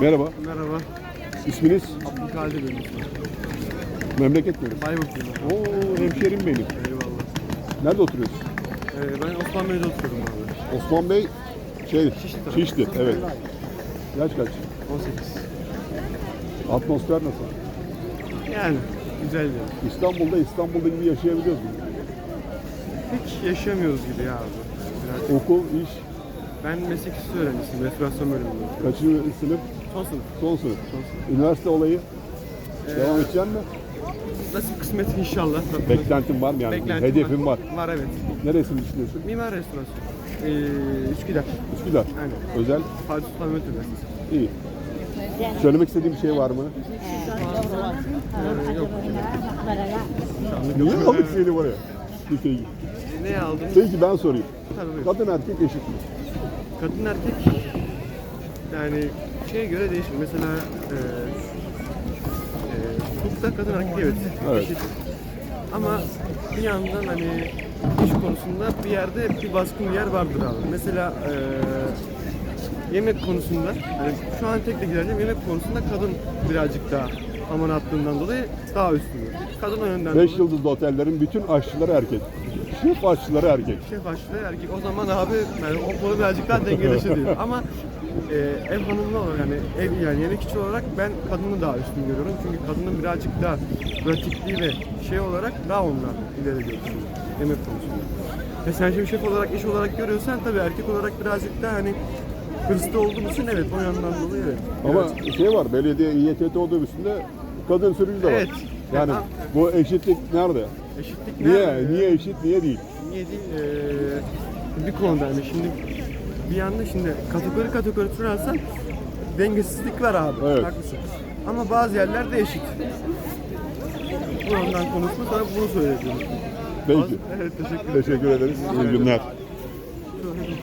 Merhaba. Merhaba. İsminiz? Abdülkadir benim. Memleket neresi? Bayburtluyum. Oo hemşerim benim. Eyvallah. Nerede oturuyorsun? Ee, ben Osman Bey'de oturuyorum abi. Osman Bey şey Şişli tarafı. Şişli evet. Yaş kaç? 18. Atmosfer nasıl? Yani güzel yani. İstanbul'da İstanbul'da gibi yaşayabiliyoruz mu? Pek yaşamıyoruz gibi ya abi. Biraz. Okul, iş, Ben meslek üstü öğrencisiyim. Restorasyon bölümünde. kaçıncı sınıf? Son sınıf. Son sınıf. Son sınıf. Üniversite olayı Ee, devam edecek mi? Nasip kısmet inşallah. Beklentin var mı yani? Beklentim Hedefin var. Var evet. Neresini düşünüyorsun? Mimar restorasyon. Ee, Üsküdar. Üsküdar. Aynen. Özel. Fatih Sultan Mehmet Üniversitesi. İyi. Söylemek istediğim bir şey var mı? Ee, yok. Niye aldık seni buraya? Peki. Ne aldın? Peki ben sorayım. Tabii. Kadın erkek eşit mi? Kadın erkek yani şeye göre değişir. Mesela e, e, hukukta kadın erkek evet, Evet. eşit. Ama bir yandan hani iş konusunda bir yerde bir baskın bir yer vardır abi. Mesela e, yemek konusunda hani şu an tek de gireceğim yemek konusunda kadın birazcık daha aman attığından dolayı daha üstünde. Kadın o yönden 5 dolayı- yıldızlı otellerin bütün aşçıları erkek. Şef aşçıları erkek. Şef aşçı erkek. O zaman abi yani o konu birazcık daha dengeleşir diyor. Ama e, ev hanımlı olarak yani ev yani yemek işçi olarak ben kadını daha üstün görüyorum. Çünkü kadının birazcık daha pratikliği ve şey olarak daha onlar ileri götürüyor yemek konusunda. Ve sen şimdi şef olarak iş olarak görüyorsan tabii erkek olarak birazcık daha hani hırslı olduğum için evet o yandan dolayı evet. Ama Birazcık- şey var, belediye İETT otobüsünde kadın sürücü de var. Evet. Yani Ya, bu eşitlik nerede? Eşitlik Niye? nerede? Niye eşit, niye değil? Niye değil? Ee, bir konuda yani şimdi bir yanda şimdi kategori kategori sürersen dengesizlik var abi. Evet. Haklısın. Ama bazı yerlerde eşit. Bu yandan konuşma sana bunu söyleyeceğim. Peki. Evet teşekkür. Teşekkür ederiz. İyi günler.